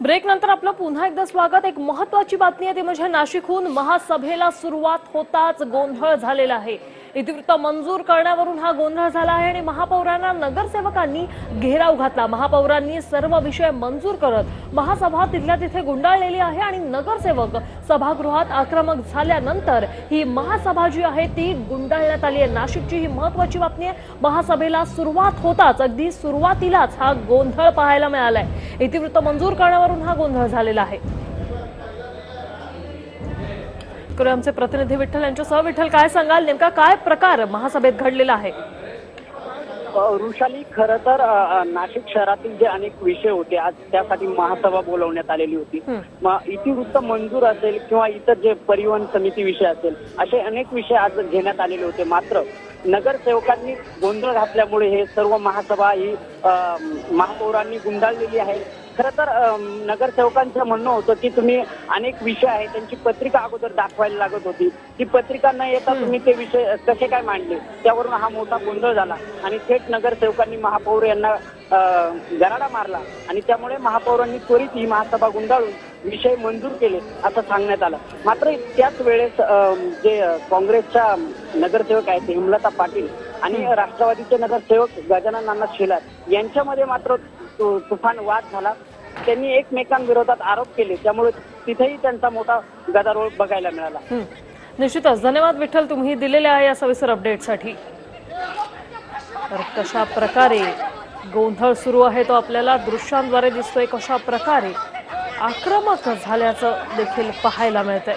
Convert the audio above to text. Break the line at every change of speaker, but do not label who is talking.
Break नंतर आपलं पुन्हा एकदा स्वागत. एक महत्वाची बातमी आहे ती म्हणजे नाशिकहून महासभेला सुरुवात होताच गोंधळ झालेला आहे. इतिवृत्त मंजूर करण्यावरून हा गोंधळ झाला आहे आणि महापौरांना नगरसेवकांनी घेराव घातला. महापौरांनी सर्व विषय मंजूर करत महासभा तिथल्या तिथे गुंडाळलेली आहे आणि नगरसेवक सभागृहात आक्रमक झाल्यानंतर ही महासभा जी आहे ती गुंडाळण्यात आली आहे. नाशिकची ही महत्वाची बातमी आहे. महासभेला सुरुवात होताच अगदी सुरुवातीलाच हा गोंधळ पाहायला मिळालाय. इतिवृत्त मंजूर करण्यावरून हा गोंधळ झालेला आहे. करूया आमचे प्रतिनिधी विठ्ठल यांच्यासह विठ्ठल काय सांगाल? नेमका काय प्रकार महासभेत घडलेला आहे?
वृषाली खरं तर नाशिक शहरातील जे अनेक विषय होते आज त्यासाठी महासभा बोलवण्यात आलेली होती. इतिवृत्त मंजूर असेल किंवा इतर जे परिवहन समिती विषय असेल असे अनेक विषय आज घेण्यात आलेले होते. मात्र नगरसेवकांनी गोंधळ घातल्यामुळे हे सर्व महासभा ही महापौरांनी गुंडाळलेली आहे. खरं तर नगरसेवकांचं म्हणणं होतं की तुम्ही अनेक विषय आहेत त्यांची पत्रिका अगोदर दाखवायला लागत होती. ती पत्रिका न येता तुम्ही ते विषय कसे काय मांडले? त्यावरून हा मोठा गोंधळ झाला. आणि थेट नगरसेवकांनी महापौर यांना गराडा मारला. आणि त्यामुळे महापौरांनी त्वरित ही महासभा गुंडाळून विषय मंजूर केले असं सांगण्यात आलं. मात्र त्याच वेळेस जे काँग्रेसच्या नगरसेवक आहेत हेमलता पाटील आणि राष्ट्रवादीचे नगरसेवक गजानन नाना शेलार यांच्यामध्ये मात्र तुफान वाद झाला. त्यांनी एकमेकांविरोधात आरोप केले त्यामुळे तिथेही त्यांचा मोठा गदारोळ बघायला मिळाला.
निश्चितच धन्यवाद विठ्ठल तुम्ही दिलेल्या आहे या सविस्तर अपडेटसाठी तर कशा प्रकारे गोंधळ सुरू आहे तो आपल्याला दृश्यांद्वारे दिसतोय कशा प्रकारे आक्रमक झाल्याचं देखील पाहायला मिळतंय.